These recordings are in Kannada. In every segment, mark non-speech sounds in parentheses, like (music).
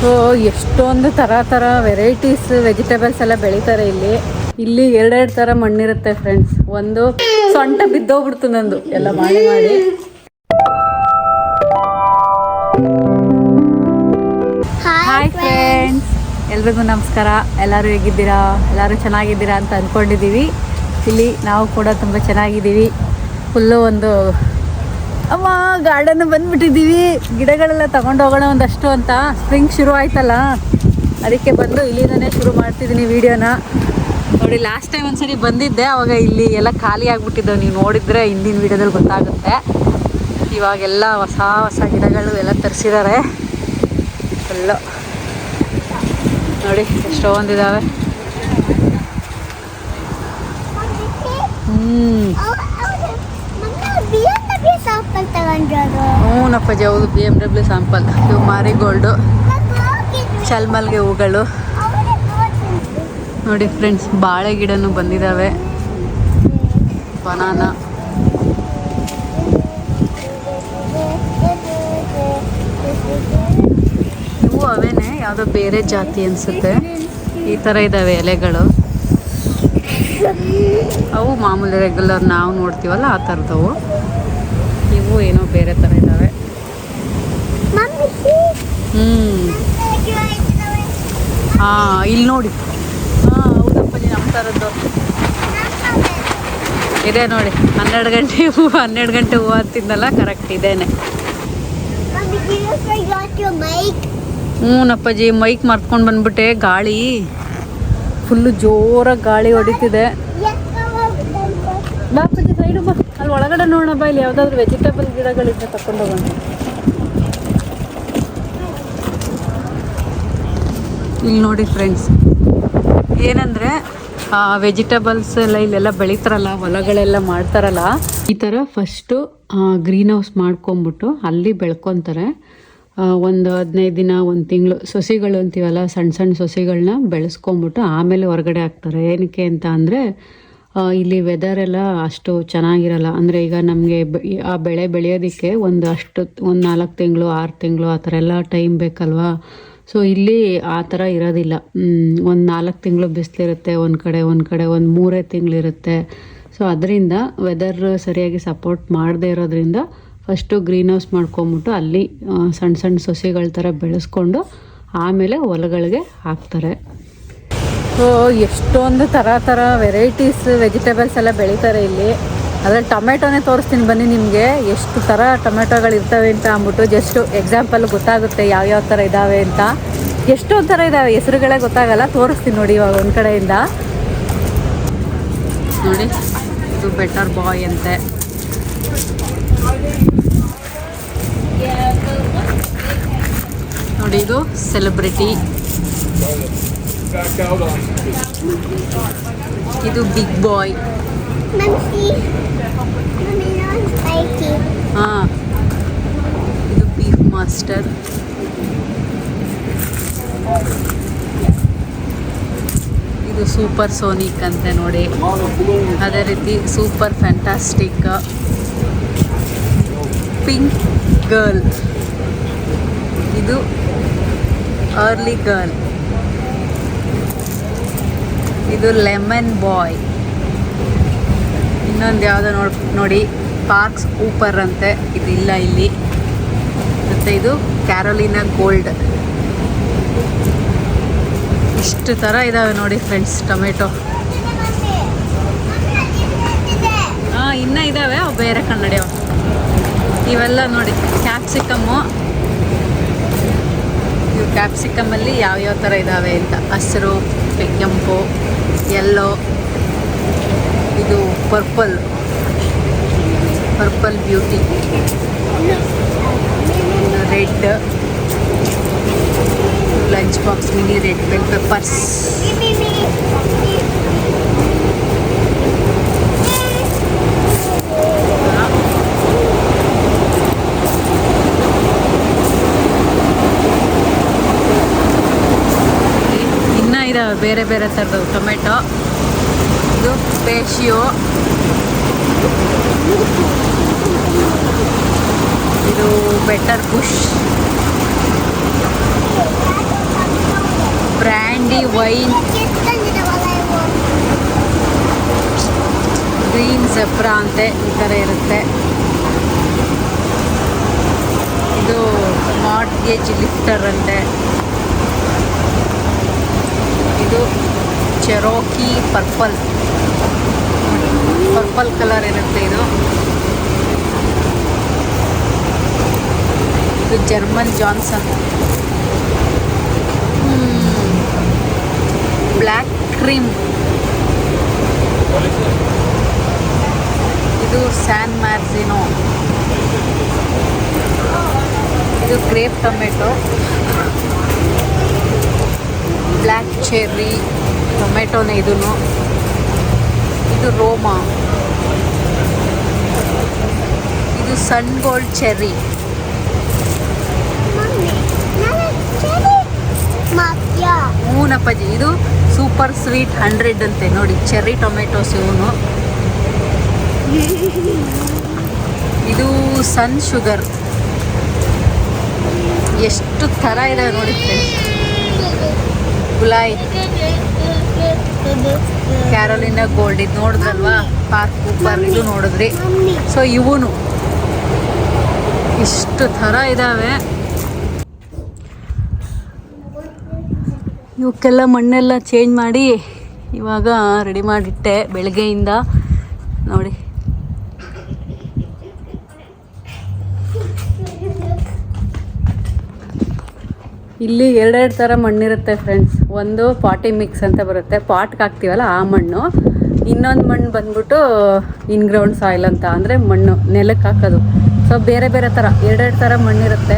ಸೊ ಎಷ್ಟೊಂದು ಥರ ಥರ ವೆರೈಟೀಸ್ ವೆಜಿಟೇಬಲ್ಸ್ ಎಲ್ಲ ಬೆಳೀತಾರೆ ಇಲ್ಲಿ. ಇಲ್ಲಿ ಎರಡೆರಡು ಥರ ಮಣ್ಣಿರುತ್ತೆ ಫ್ರೆಂಡ್ಸ್ ಒಂದು ಸೊಂಟ ಬಿದ್ದೋಗ್ಬಿಡ್ತು ನಂದು. ಎಲ್ಲ ಮಾಡಿ ಮಾಡಿ. ಹಾಯ್ ಫ್ರೆಂಡ್ಸ್ ಎಲ್ರಿಗೂ ನಮಸ್ಕಾರ. ಎಲ್ಲರೂ ಹೇಗಿದ್ದೀರಾ? ಎಲ್ಲರೂ ಚೆನ್ನಾಗಿದ್ದೀರಾ ಅಂತ ಅಂದ್ಕೊಂಡಿದ್ದೀವಿ ಇಲ್ಲಿ ನಾವು ಕೂಡ ತುಂಬ ಚೆನ್ನಾಗಿದ್ದೀವಿ. ಫುಲ್ಲು ಒಂದು ಅಮ್ಮ ಗಾರ್ಡನ್ ಬಂದ್ಬಿಟ್ಟಿದ್ದೀವಿ. ಗಿಡಗಳೆಲ್ಲ ತಗೊಂಡೋಗೋಣ ಒಂದಷ್ಟು ಅಂತ. ಸ್ಪ್ರಿಂಗ್ ಶುರು ಆಯ್ತಲ್ಲ. ಅದಕ್ಕೆ ಬಂದು ಇಲ್ಲಿಂದನೇ ಶುರು ಮಾಡ್ತಿದ್ದೀನಿ ವಿಡಿಯೋನ ನೋಡಿ ಲಾಸ್ಟ್ ಟೈಮ್ ಒಂದ್ಸರಿ ಬಂದಿದ್ದೆ. ಅವಾಗ ಇಲ್ಲಿ ಎಲ್ಲ ಖಾಲಿ ಆಗ್ಬಿಟ್ಟಿದ್ದವು. ನೀವು ನೋಡಿದ್ರೆ ಹಿಂದಿನ ವಿಡಿಯೋದಲ್ಲಿ ಗೊತ್ತಾಗುತ್ತೆ. ಇವಾಗೆಲ್ಲ ಹೊಸ ಹೊಸ ಗಿಡಗಳು ಎಲ್ಲ ತರಿಸಿದ್ದಾರೆ ಎಲ್ಲ ನೋಡಿ ಎಷ್ಟೊಂದಿದ್ದಾವೆ ಹ್ಞೂನಪ್ಪಾಜಿ ಹೌದು ಬಿ ಎಂ ಡಬ್ಲ್ಯೂ ಸ್ಯಾಂಪಲ್ ಇವು ಮಾರಿಗೋಲ್ಡು ಚಲ್ಮಲ್ಗೆ ಹೂಗಳು. ನೋಡಿ ಫ್ರೆಂಡ್ಸ್ ಬಾಳೆ ಗಿಡನೂ ಬಂದಿದ್ದಾವೆ ಬನಾನ ಇವು ಅವೇನೆ, ಯಾವುದೋ ಬೇರೆ ಜಾತಿ ಅನಿಸುತ್ತೆ. ಈ ಥರ ಇದ್ದಾವೆ ಎಲೆಗಳು. ಅವು ಮಾಮೂಲಿ ರೆಗ್ಯುಲರ್ ನಾವು ನೋಡ್ತೀವಲ್ಲ, ಆ ಥರದವು ಇವು ಏನೋ ಬೇರೆ ಥರ ಇದ್ದಾವೆ ಹ್ಞೂ ಹಾಂ ಇಲ್ಲಿ ನೋಡಿ. ಹಾಂ ಹೌದಪ್ಪಾಜಿ ನಮ್ಮ ಥರದ್ದು. ಇದೆ ನೋಡಿ. ಹನ್ನೆರಡು ಗಂಟೆ ಹೂವು, ಹನ್ನೆರಡು ಗಂಟೆ ಹೂವು ಅಂತಿದ್ನಲ್ಲ ಕರೆಕ್ಟ್ ಇದೇನೆ. ಹ್ಞೂನಪ್ಪಾಜಿ ಮೈಕ್ ಮರ್ತ್ಕೊಂಡು ಬಂದ್ಬಿಟ್ಟೆ, ಗಾಳಿ. ಫುಲ್ಲು ಜೋರಾಗಿ ಗಾಳಿ ಹೊಡಿತಿದೆ. ಅಲ್ಲಿ ಒಳಗಡೆ ನೋಡೋಣ ಬಾ, ಇಲ್ಲಿ ಯಾವುದಾದ್ರು ವೆಜಿಟೇಬಲ್ ಗಿಡಗಳಿಂದ ತಗೊಂಡು ಹೋಗೋಣ. ಇಲ್ಲಿ ನೋಡಿ ಫ್ರೆಂಡ್ಸ್ ಏನಂದರೆ ವೆಜಿಟೇಬಲ್ಸ್ ಎಲ್ಲ ಇಲ್ಲೆಲ್ಲ ಬೆಳೀತಾರಲ್ಲ, ಹೊಲಗಳೆಲ್ಲ ಮಾಡ್ತಾರಲ್ಲ, ಈ ಥರ ಫಸ್ಟು ಗ್ರೀನ್ ಹೌಸ್ ಮಾಡ್ಕೊಂಬಿಟ್ಟು ಅಲ್ಲಿ ಬೆಳ್ಕೊತಾರೆ. ಒಂದು ಹದಿನೈದು ದಿನ, ಒಂದು ತಿಂಗಳು, ಸೊಸೆಗಳು ಅಂತೀವಲ್ಲ ಸಣ್ಣ ಸಣ್ಣ ಸೊಸೆಗಳನ್ನ ಬೆಳೆಸ್ಕೊಂಬಿಟ್ಟು ಆಮೇಲೆ ಹೊರಗಡೆ ಹಾಕ್ತಾರೆ. ಏನಕ್ಕೆ ಅಂತ ಅಂದರೆ ಇಲ್ಲಿ ವೆದರ್ ಎಲ್ಲ ಅಷ್ಟು ಚೆನ್ನಾಗಿರಲ್ಲ. ಅಂದರೆ ಈಗ ನಮಗೆ ಆ ಬೆಳೆ ಬೆಳೆಯೋದಕ್ಕೆ ಒಂದು ಅಷ್ಟು, ಒಂದು ನಾಲ್ಕು ತಿಂಗಳು, ಆರು ತಿಂಗಳು ಆ ಥರ ಎಲ್ಲ ಟೈಮ್ ಬೇಕಲ್ವಾ? ಸೊ ಇಲ್ಲಿ ಆ ಥರ ಇರೋದಿಲ್ಲ. ಒಂದು ನಾಲ್ಕು ತಿಂಗಳು ಬಿಸಿಲಿರುತ್ತೆ, ಒಂದು ಕಡೆ ಒಂದು ಕಡೆ, ಒಂದು ಮೂರೇ ತಿಂಗಳಿರುತ್ತೆ. ಸೊ ಅದರಿಂದ ವೆದರ್ ಸರಿಯಾಗಿ ಸಪೋರ್ಟ್ ಮಾಡದೇ ಇರೋದ್ರಿಂದ ಫಸ್ಟು ಗ್ರೀನ್ ಹೌಸ್ ಮಾಡ್ಕೊಂಬಿಟ್ಟು ಅಲ್ಲಿ ಸಣ್ಣ ಸಣ್ಣ ಸೊಸೆಗಳ ಥರ ಬೆಳೆಸ್ಕೊಂಡು ಆಮೇಲೆ ಹೊಲಗಳಿಗೆ ಹಾಕ್ತಾರೆ. ಸೊ ಎಷ್ಟೊಂದು ಥರ ಥರ ವೆರೈಟೀಸ್ ವೆಜಿಟೇಬಲ್ಸ್ ಎಲ್ಲ ಬೆಳೀತಾರೆ ಇಲ್ಲಿ. ಅದ್ರಲ್ಲಿ ಟೊಮೆಟೊನೇ ತೋರಿಸ್ತೀನಿ ಬನ್ನಿ ನಿಮಗೆ. ಎಷ್ಟು ಥರ ಟೊಮೆಟೊಗಳು ಇರ್ತವೆ ಅಂತ ಅಂದ್ಬಿಟ್ಟು ಜಸ್ಟ್ ಎಕ್ಸಾಂಪಲ್ ಗೊತ್ತಾಗುತ್ತೆ ಯಾವ್ಯಾವ ಥರ ಇದ್ದಾವೆ ಅಂತ. ಎಷ್ಟೊಂದು ಥರ ಇದ್ದಾವೆ ಹೆಸರುಗಳೇ ಗೊತ್ತಾಗಲ್ಲ. ತೋರಿಸ್ತೀನಿ ನೋಡಿ ಇವಾಗ ಒಂದು ಕಡೆಯಿಂದ. ನೋಡಿ, ಇದು ಬೆಟರ್ ಬಾಯ್ ಅಂತೆ. ನೋಡಿ ಇದು ಸೆಲೆಬ್ರಿಟಿ ಇದು ಬಿಗ್ ಬಾಯ್ ಹಾಂ. ಇದು ಬೀಫ್ ಮಾಸ್ಟರ್ ಇದು ಸೂಪರ್ ಸೋನಿಕ್ ಅಂತೆ ನೋಡಿ. ಅದೇ ರೀತಿ ಸೂಪರ್ ಫ್ಯಾಂಟಾಸ್ಟಿಕ್ ಪಿಂಕ್ ಗರ್ಲ್ ಇದು ಅರ್ಲಿ ಗರ್ಲ್ ಇದು ಲೆಮನ್ ಬಾಯ್ ಇನ್ನೊಂದು ಯಾವುದೋ ನೋಡ್, ನೋಡಿ ಪಾರ್ಕ್ಸ್ ಊಪರ್ ಅಂತೆ. ಇದಿಲ್ಲ ಇಲ್ಲಿ. ಮತ್ತು ಇದು ಕ್ಯಾರೋಲಿನಾ ಗೋಲ್ಡ್ ಇಷ್ಟು ಥರ ಇದ್ದಾವೆ ನೋಡಿ ಫ್ರೆಂಡ್ಸ್ ಟೊಮೆಟೊ. ಹಾಂ, ಇನ್ನೂ ಇದ್ದಾವೆ ಅವು ಬೇರೆ ಕನ್ನಡಿ ಅವು. ಇವೆಲ್ಲ ನೋಡಿ ಕ್ಯಾಪ್ಸಿಕಮ್ಮು ಇವು ಕ್ಯಾಪ್ಸಿಕಮ್ಮಲ್ಲಿ ಯಾವ್ಯಾವ ಥರ ಇದ್ದಾವೆ ಅಂತ. ಹಸಿರು, ಕೆಂಪು ಎಲ್ಲೋ ಇದು purple purple beauty red lunch box mini red bell peppers ಇನ್ನೂ ಇದಾವೆ ಬೇರೆ ಬೇರೆ ಥರದ್ದು ಟೊಮೆಟೊ ಪೇಶಿಯೋ ಇದು better bush vine green zebra ಅಂತೆ, ಈ ಥರ ಇರುತ್ತೆ. ಇದು ಮಾರ್ಟ್ಗೇಜ್ ಲಿಫ್ಟರ್ ಅಂತೆ. ಇದು ಚೆರೋಕಿ ಪರ್ಪಲ್ ಪರ್ಪಲ್ ಕಲರ್ ಇರುತ್ತೆ ಇದು. ಇದು ಜರ್ಮನ್ ಜಾನ್ಸನ್ ಬ್ಲ್ಯಾಕ್ ಕ್ರೀಮ್ ಇದು ಸ್ಯಾನ್ ಮ್ಯಾರ್ಸಿನೋ ಇದು ಗ್ರೇಪ್ ಟೊಮೆಟೊ ಬ್ಲ್ಯಾಕ್ ಚೆರ್ರಿ ಟೊಮೆಟೊನೇ ಇದೂ ಇದು ರೋಮಾ ಇದು ಸನ್ ಗೋಲ್ಡ್ ಚೆರ್ರಿ ಹೂನಪ್ಪಾಜಿ ಇದು ಸೂಪರ್ ಸ್ವೀಟ್ ಹಂಡ್ರೆಡ್ ಅಂತೆ. ನೋಡಿ ಚೆರ್ರಿ ಟೊಮೆಟೊಸ್ ಇವನು ಇದು ಸನ್ ಶುಗರ್ ಎಷ್ಟು ಥರ ಇದೆ ನೋಡಿ ಫ್ರೆಂಡ್ಸ್ ಗುಲಾಯ್. ಕ್ಯಾರೋಲಿನ ಗೋಲ್ಡ್ ಇದು ನೋಡಿದ್ರಲ್ವಾ? ಪಾರ್ಕ್ ಪಾರ್ಕ್ ಇದು ನೋಡಿದ್ರಿ. ಸೊ ಇವನು. ಇಷ್ಟು ಥರ ಇದ್ದಾವೆ ಇವಕ್ಕೆಲ್ಲ ಮಣ್ಣೆಲ್ಲ ಚೇಂಜ್ ಮಾಡಿ ಇವಾಗ ರೆಡಿ ಮಾಡಿಟ್ಟೆ ಬೆಳಗ್ಗೆಯಿಂದ. ನೋಡಿ. ಇಲ್ಲಿ ಎರಡೆರಡು ಥರ ಮಣ್ಣಿರುತ್ತೆ ಫ್ರೆಂಡ್ಸ್ ಒಂದು ಪಾಟಿ ಮಿಕ್ಸ್ ಅಂತ ಬರುತ್ತೆ. ಪಾಟ್ಗೆ ಹಾಕ್ತೀವಲ್ಲ ಆ ಮಣ್ಣು. ಇನ್ನೊಂದು ಮಣ್ಣು ಬಂದ್ಬಿಟ್ಟು ಇನ್ಗ್ರೌಂಡ್ ಸಾಯಿಲ್ ಅಂತ. ಅಂದರೆ ಮಣ್ಣು ನೆಲಕ್ಕೆ ಹಾಕೋದು. ಸೊ ಬೇರೆ ಬೇರೆ ಥರ, ಎರಡೆರಡು ಥರ ಮಣ್ಣಿರುತ್ತೆ.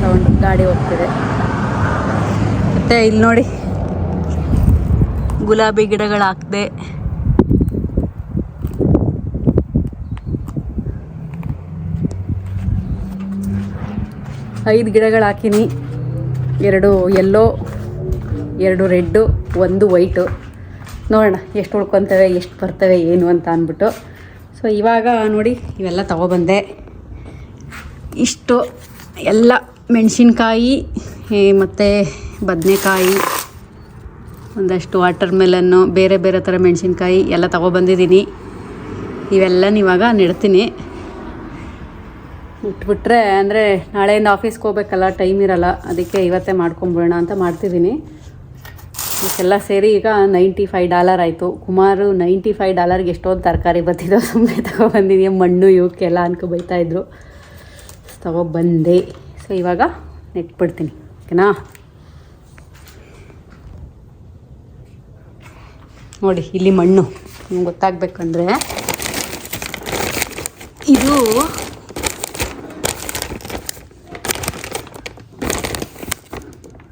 ಸೌಂಡ್ ಗಾಡಿ ಹೋಗ್ತಿದೆ. ಮತ್ತು ಇಲ್ಲಿ ನೋಡಿ, ಗುಲಾಬಿ ಗಿಡಗಳು ಹಾಕಿದೆ ಐದು ಗಿಡಗಳು ಹಾಕಿನಿ. ಎರಡು ಎಲ್ಲೋ ಎರಡು ರೆಡ್ಡು ಒಂದು ವೈಟು ನೋಡೋಣ, ಎಷ್ಟು ಉಳ್ಕೊತವೆ, ಎಷ್ಟು ಬರ್ತವೆ, ಏನು ಅಂತ ಅಂದ್ಬಿಟ್ಟು. ಸೊ ಇವಾಗ ನೋಡಿ, ಇವೆಲ್ಲ ತಗೊಬಂದೆ. ಇಷ್ಟು ಎಲ್ಲ ಮೆಣಸಿನ್ಕಾಯಿ ಮತ್ತು ಬದನೆಕಾಯಿ, ಒಂದಷ್ಟು ವಾಟರ್ ಮೆಲನ್ನು ಬೇರೆ ಬೇರೆ ಥರ ಮೆಣಸಿನ್ಕಾಯಿ ಎಲ್ಲ ತಗೊಬಂದಿದ್ದೀನಿ. ಇವೆಲ್ಲ ಇವಾಗ ನೆಡ್ತೀನಿ. ಇಟ್ಬಿಟ್ರೆ ಅಂದರೆ ನಾಳೆಯಿಂದ ಆಫೀಸ್ಗೆ ಹೋಗ್ಬೇಕಲ್ಲ ಟೈಮ್ ಇರಲ್ಲ. ಅದಕ್ಕೆ ಇವತ್ತೇ ಮಾಡ್ಕೊಂಬಿಡೋಣ ಅಂತ ಮಾಡ್ತಿದ್ದೀನಿ. ಇದಕ್ಕೆಲ್ಲ ಸೇರಿ ಈಗ ನೈಂಟಿ ಫೈವ್ ಡಾಲರ್ ಆಯಿತು. ಕುಮಾರು ನೈಂಟಿ ಫೈವ್ ಡಾಲರ್ಗೆ ಎಷ್ಟೊಂದು ತರಕಾರಿ ಬರ್ತಿದ್ದೋ ಸುಮ್ಮನೆ ತಗೊಬಂದಿದ್ದೀನಿ ಮಣ್ಣು ಇವಕ್ಕೆಲ್ಲ ಅನ್ಕೊ ಬೈತಾಯಿದ್ರು ತಗೊಬಂದೆ ಸೊ ಇವಾಗ ನೆಟ್ಬಿಡ್ತೀನಿ. ಓಕೆನಾ? ನೋಡಿ, ಇಲ್ಲಿ ಮಣ್ಣು. ನಿಮ್ಗೆ ಗೊತ್ತಾಗಬೇಕಂದ್ರೆ ಇದು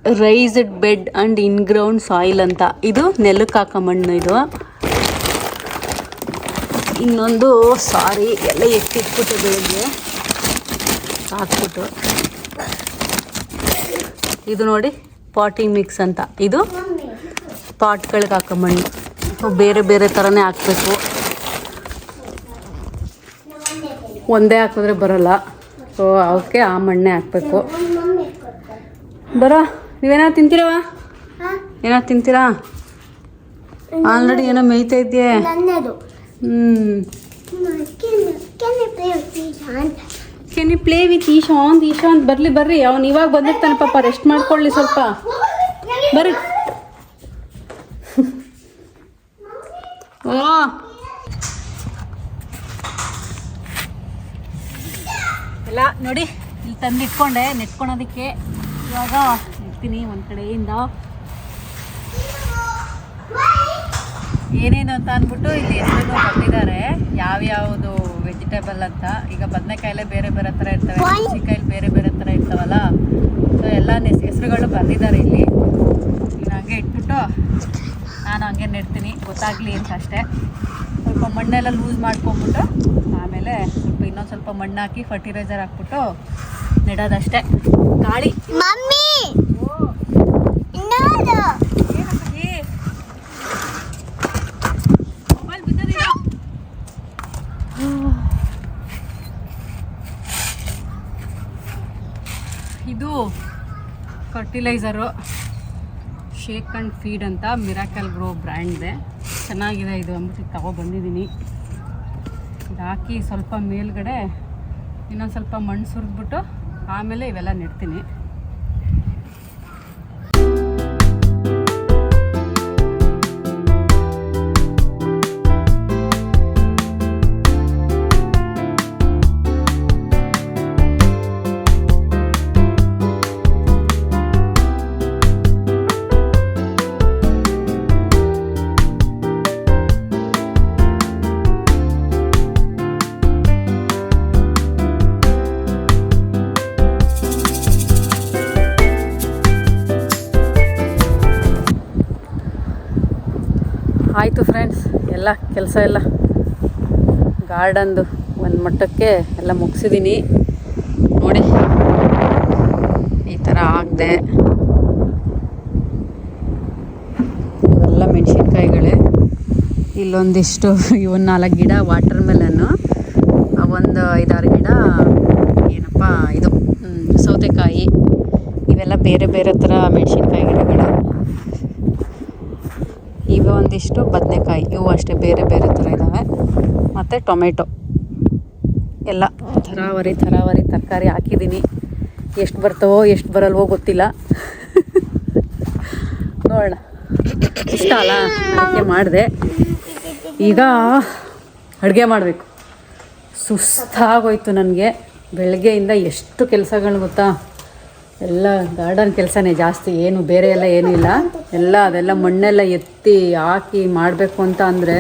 raised bed and in ground soil ಅಂತ. ಇದು ನೆಲಕ್ಕೆ ಹಾಕೋ ಮಣ್ಣು ಇದು. ಇನ್ನೊಂದು ಸಾರಿ ಎಲ್ಲ ಎತ್ತಿಟ್ಬಿಟ್ಟು ಬೆಳಗ್ಗೆ ಹಾಕ್ಬಿಟ್ಟು. ಇದು ನೋಡಿ ಪಾಟಿಂಗ್ ಮಿಕ್ಸ್ ಅಂತ. ಇದು ಪಾಟ್ಗಳಿಗೆ ಹಾಕೋ ಮಣ್ಣು. ಬೇರೆ ಬೇರೆ ಥರನೇ ಹಾಕಬೇಕು. ಒಂದೇ ಹಾಕಿದ್ರೆ ಬರೋಲ್ಲ. ಸೊ ಅವಕ್ಕೆ ಆ ಮಣ್ಣೆ ಹಾಕಬೇಕು. ಬರ? ನೀವೇನೋ ತಿಂತೀರವ ಏನೋ ತಿಂತೀರಾ? ಆಲ್ರೆಡಿ ಏನೋ ಮೇಯ್ತಾ ಇದೆಯೇ? these can you play with Ishant Ishant ಬರಲಿ ಬರ್ರಿ. ಅವ್ನು ಇವಾಗ ಬಂದಿರ್ತಾನೆ ಪಾಪ ರೆಸ್ಟ್ ಮಾಡ್ಕೊಳ್ಳಿ ಸ್ವಲ್ಪ. ಬರ್ರಿ. ಓ. ಎಲ್ಲ ನೋಡಿ ಇಲ್ಲಿ ತಂದಿಟ್ಕೊಂಡೆ ನೆಟ್ಕೊಳೋದಕ್ಕೆ ಇವಾಗ ಇಡ್ತೀನಿ ಒಂದು ಕಡೆಯಿಂದ. ಏನೇನು ಅಂತ ಅಂದ್ಬಿಟ್ಟು ಇಲ್ಲಿ ಹೆಸರು ಕೊಟ್ಟಿದ್ದಾರೆ. ಯಾವ್ಯಾವುದು ವೆಜಿಟೇಬಲ್ ಅಂತ. ಈಗ ಬದನೆಕಾಯಲ್ಲೇ ಬೇರೆ ಬೇರೆ ಥರ ಇರ್ತವೆ. ಮೆಣಸಿನ್ಕಾಯಲ್ಲಿ ಬೇರೆ ಬೇರೆ ಥರ ಇರ್ತಾವಲ್ಲ. ಸೊ ಎಲ್ಲ ಹೆಸರುಗಳು ಬಂದಿದ್ದಾರೆ ಇಲ್ಲಿ. ಈಗ ಹಂಗೆ ಇಟ್ಬಿಟ್ಟು ನಾನು ಹಂಗೆ ನೆಡ್ತೀನಿ. ಗೊತ್ತಾಗಲಿ ಅಂತ ಅಷ್ಟೇ. ಸ್ವಲ್ಪ ಮಣ್ಣೆಲ್ಲ ಲೂಸ್ ಮಾಡ್ಕೊಂಬಿಟ್ಟು ಆಮೇಲೆ ಸ್ವಲ್ಪ ಇನ್ನೊಂದು ಸ್ವಲ್ಪ ಮಣ್ಣು ಹಾಕಿ ಫರ್ಟಿಲೈಸರ್ ಹಾಕ್ಬಿಟ್ಟು ನೆಡೋದಷ್ಟೇ. ಗಾಳಿ. ಮಮ್ಮಿ ಓ ನೋಡು ಏನಪ್ಪಿ? ಮೊಬೈಲ್ ಬಿದ್ದದಿಲ್ಲ. ಇದು ಫರ್ಟಿಲೈಸರು ಶೇಕ್ ಆ್ಯಂಡ್ ಫೀಡ್ ಅಂತ ಮಿರಾಕಲ್ ಗ್ರೋ ಬ್ರ್ಯಾಂಡ್ದೆ ಚೆನ್ನಾಗಿದೆ ಇದು ಅಂದ್ಬಿಟ್ಟು ತಗೊಬಂದಿದ್ದೀನಿ ಇದು ಹಾಕಿ ಸ್ವಲ್ಪ ಮೇಲ್ಗಡೆ ಇನ್ನೊಂದು ಸ್ವಲ್ಪ ಮಣ್ಣು ಸುರಿದ್ಬಿಟ್ಟು ಆಮೇಲೆ ಇವೆಲ್ಲ ನೆಡ್ತೀನಿ. ಕೆಲಸ ಎಲ್ಲ ಗಾರ್ಡನ್ದು ಒಂದು ಮಟ್ಟಕ್ಕೆ ಎಲ್ಲ ಮುಗಿಸಿದ್ದೀನಿ ನೋಡಿ, ಈ ಥರ ಆಗದೆ. ಇವೆಲ್ಲ ಮೆಣಸಿನ್ಕಾಯಿಗಳೇ. ಇಲ್ಲೊಂದಿಷ್ಟು (laughs) ಇವನ್ನ ನಾಲ್ಕು ಗಿಡ ವಾಟರ್ ಮೆಲನ್ನು ಒಂದು ಐದಾರು ಗಿಡ, ಏನಪ್ಪ ಇದು ಸೌತೆಕಾಯಿ. ಇವೆಲ್ಲ ಬೇರೆ ಬೇರೆ ಥರ ಮೆಣಸಿನ್ಕಾಯಿ ಇವೆ ಒಂದಿಷ್ಟು ಬದನೆಕಾಯಿ. ಇವು ಅಷ್ಟೇ ಬೇರೆ ಬೇರೆ ಥರ ಇದ್ದಾವೆ ಮತ್ತು ಟೊಮೆಟೊ. ಎಲ್ಲ ಥರಾವರಿ ಥರಾವರಿ ತರಕಾರಿ ಹಾಕಿದ್ದೀನಿ. ಎಷ್ಟು ಬರ್ತವೋ, ಎಷ್ಟು ಬರಲ್ವೋ ಗೊತ್ತಿಲ್ಲ. ನೋಡೋಣ. ಇಷ್ಟ ಅಲ್ಲ? ಅಡುಗೆ ಮಾಡಿದೆ. ಈಗ ಅಡುಗೆ ಮಾಡಬೇಕು. ಸುಸ್ತಾಗೋಯ್ತು ನನಗೆ. ಬೆಳಗ್ಗೆಯಿಂದ ಎಷ್ಟು ಕೆಲಸಗಳು ಗೊತ್ತಾ? ಎಲ್ಲ ಗಾರ್ಡನ್ ಕೆಲಸನೇ ಜಾಸ್ತಿ, ಏನು ಬೇರೆ ಎಲ್ಲ ಏನಿಲ್ಲ. ಎಲ್ಲ ಅದೆಲ್ಲ ಮಣ್ಣೆಲ್ಲ ಎತ್ತಿ ಹಾಕಿ ಮಾಡಬೇಕು ಅಂತ ಅಂದರೆ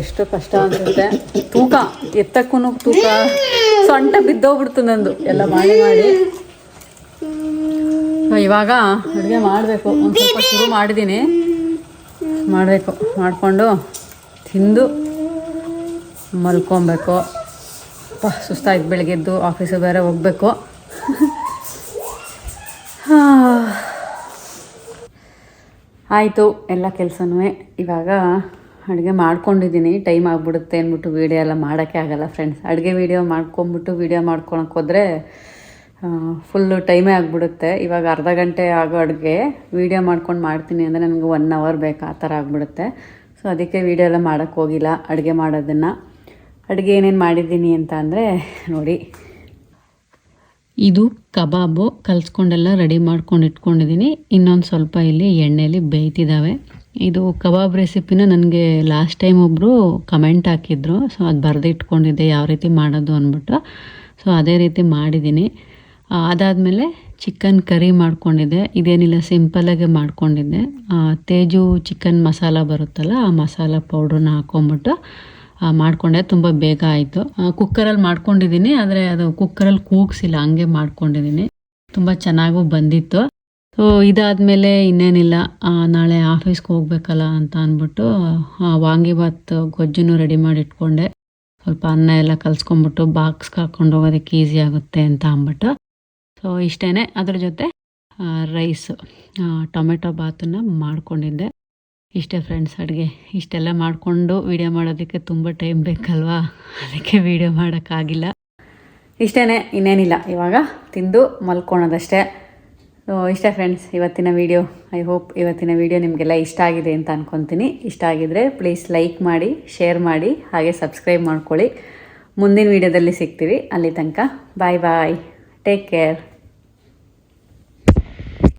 ಎಷ್ಟು ಕಷ್ಟ ಅನಿಸುತ್ತೆ. ತೂಕ ಎತ್ತಕ್ಕೂ ತೂಕ. ಸೊಂಟ ಬಿದ್ದೋಗ್ಬಿಡ್ತು ನಂದು. ಎಲ್ಲ ಮಾಡಿ ಮಾಡಿ. ಇವಾಗ ಅಡುಗೆ ಮಾಡಬೇಕು. ಒಂದು ಸ್ವಲ್ಪ ಶುರು ಮಾಡಿದ್ದೀನಿ ಮಾಡಬೇಕು. ಮಾಡಿಕೊಂಡು ತಿಂದು ಮಲ್ಕೊಬೇಕು. ಸುಸ್ತಾಯ್ತು ಬೆಳಗ್ಗೆದ್ದು. ಆಫೀಸು ಬೇರೆ ಹೋಗಬೇಕು. (sighs) ಆಯಿತು, ಎಲ್ಲ ಕೆಲಸನೂ ಇವಾಗ ಅಡುಗೆ ಮಾಡ್ಕೊಂಡಿದ್ದೀನಿ. ಟೈಮ್ ಆಗಿಬಿಡುತ್ತೆ ಅಂದ್ಬಿಟ್ಟು ವೀಡಿಯೋ ಎಲ್ಲ ಮಾಡೋಕ್ಕೆ ಆಗಲ್ಲ ಫ್ರೆಂಡ್ಸ್ ಅಡುಗೆ ವೀಡಿಯೋ ಮಾಡ್ಕೊಂಬಿಟ್ಟು ವೀಡಿಯೋ ಮಾಡ್ಕೊಳಕ್ಕೆ ಹೋದರೆ ಫುಲ್ಲು ಟೈಮೇ ಆಗಿಬಿಡುತ್ತೆ. ಇವಾಗ ಅರ್ಧ ಗಂಟೆ ಆಗೋ ಅಡುಗೆ. ವೀಡಿಯೋ ಮಾಡ್ಕೊಂಡು ಮಾಡ್ತೀನಿ ಅಂದರೆ ನನಗೆ ಒನ್ ಅವರ್ ಬೇಕು, ಆ ಥರ ಆಗಿಬಿಡುತ್ತೆ. ಸೊ ಅದಕ್ಕೆ ವೀಡಿಯೋ ಎಲ್ಲ ಮಾಡೋಕ್ಕೆ ಹೋಗಿಲ್ಲ ಅಡುಗೆ ಮಾಡೋದನ್ನು. ಅಡುಗೆ ಏನೇನು ಮಾಡಿದ್ದೀನಿ ಅಂತ ಅಂದರೆ, ನೋಡಿ. ಇದು ಕಬಾಬು ಕಲಿಸ್ಕೊಂಡೆಲ್ಲ ರೆಡಿ ಮಾಡ್ಕೊಂಡು ಇಟ್ಕೊಂಡಿದ್ದೀನಿ. ಇನ್ನೊಂದು ಸ್ವಲ್ಪ ಇಲ್ಲಿ ಎಣ್ಣೆಯಲ್ಲಿ ಬೇಯ್ತಿದ್ದಾವೆ ಇದು ಕಬಾಬ್ ರೆಸಿಪಿನ ನನಗೆ ಲಾಸ್ಟ್ ಟೈಮ್ ಒಬ್ಬರು ಕಮೆಂಟ್ ಹಾಕಿದ್ರು. ಸೊ ಅದು ಬರೆದು ಇಟ್ಕೊಂಡಿದ್ದೆ ಯಾವ ರೀತಿ ಮಾಡೋದು ಅಂದ್ಬಿಟ್ಟು ಸೊ ಅದೇ ರೀತಿ ಮಾಡಿದ್ದೀನಿ. ಅದಾದಮೇಲೆ ಚಿಕನ್ ಕರಿ ಮಾಡ್ಕೊಂಡಿದ್ದೆ. ಇದೇನಿಲ್ಲ ಸಿಂಪಲಾಗೆ ಮಾಡ್ಕೊಂಡಿದ್ದೆ. ತೇಜು ಚಿಕನ್ ಮಸಾಲ ಬರುತ್ತಲ್ಲ ಆ ಮಸಾಲ ಪೌಡ್ರನ್ನ ಹಾಕೊಂಬಿಟ್ಟು ಆ, ಮಾಡ್ಕೊಂಡೆ, ತುಂಬ ಬೇಗ ಆಯಿತು. ಕುಕ್ಕರಲ್ಲಿ ಮಾಡ್ಕೊಂಡಿದ್ದೀನಿ ಆದರೆ ಅದು ಕುಕ್ಕರಲ್ಲಿ ಕೂಗಿಸಿಲ್ಲ, ಹಂಗೆ ಮಾಡ್ಕೊಂಡಿದ್ದೀನಿ ತುಂಬ ಚೆನ್ನಾಗೂ ಬಂದಿತ್ತು. ಸೊ ಇದಾದಮೇಲೆ ಇನ್ನೇನಿಲ್ಲ ನಾಳೆ ಆಫೀಸ್ಗೆ ಹೋಗ್ಬೇಕಲ್ಲ ಅಂತ ಅಂದ್ಬಿಟ್ಟು ವಾಂಗಿಭಾತ್ ಗೊಜ್ಜನ್ನು ರೆಡಿ ಮಾಡಿ ಇಟ್ಕೊಂಡೆ. ಸ್ವಲ್ಪ ಅನ್ನ ಎಲ್ಲ ಕಲ್ಸ್ಕೊಂಬಿಟ್ಟು ಬಾಕ್ಸ್ಗೆ ಹಾಕ್ಕೊಂಡು ಹೋಗೋದಕ್ಕೆ ಈಸಿ ಆಗುತ್ತೆ ಅಂತ ಅಂದ್ಬಿಟ್ಟು. ಸೊ ಇಷ್ಟೇ ಅದ್ರ ಜೊತೆ ರೈಸ್ ಟೊಮೆಟೊ ಬಾತನ್ನು ಮಾಡ್ಕೊಂಡಿದ್ದೆ. ಇಷ್ಟೇ ಫ್ರೆಂಡ್ಸ್ ಅಡುಗೆ. ಇಷ್ಟೆಲ್ಲ ಮಾಡಿಕೊಂಡು ವೀಡಿಯೋ ಮಾಡೋದಕ್ಕೆ ತುಂಬ ಟೈಮ್ ಬೇಕಲ್ವಾ? ಅದಕ್ಕೆ ವೀಡಿಯೋ ಮಾಡೋಕ್ಕಾಗಿಲ್ಲ. ಇಷ್ಟೇ ಇನ್ನೇನಿಲ್ಲ. ಇವಾಗ ತಿಂದು ಮಲ್ಕೊಳೋದಷ್ಟೇ. ಸೊ ಇಷ್ಟೇ ಫ್ರೆಂಡ್ಸ್ ಇವತ್ತಿನ ವೀಡಿಯೋ ಐ ಹೋಪ್ ಇವತ್ತಿನ ವೀಡಿಯೋ ನಿಮಗೆಲ್ಲ ಇಷ್ಟ ಆಗಿದೆ ಅಂತ ಅಂದ್ಕೊತೀನಿ ಇಷ್ಟ ಆಗಿದ್ರೆ ಪ್ಲೀಸ್ ಲೈಕ್ ಮಾಡಿ ಶೇರ್ ಮಾಡಿ, ಹಾಗೆ ಸಬ್ಸ್ಕ್ರೈಬ್ ಮಾಡ್ಕೊಳ್ಳಿ. ಮುಂದಿನ ವೀಡಿಯೋದಲ್ಲಿ ಸಿಗ್ತೀವಿ. ಅಲ್ಲಿ ತನಕ ಬಾಯ್ ಬಾಯ್ ಟೇಕ್ ಕೇರ್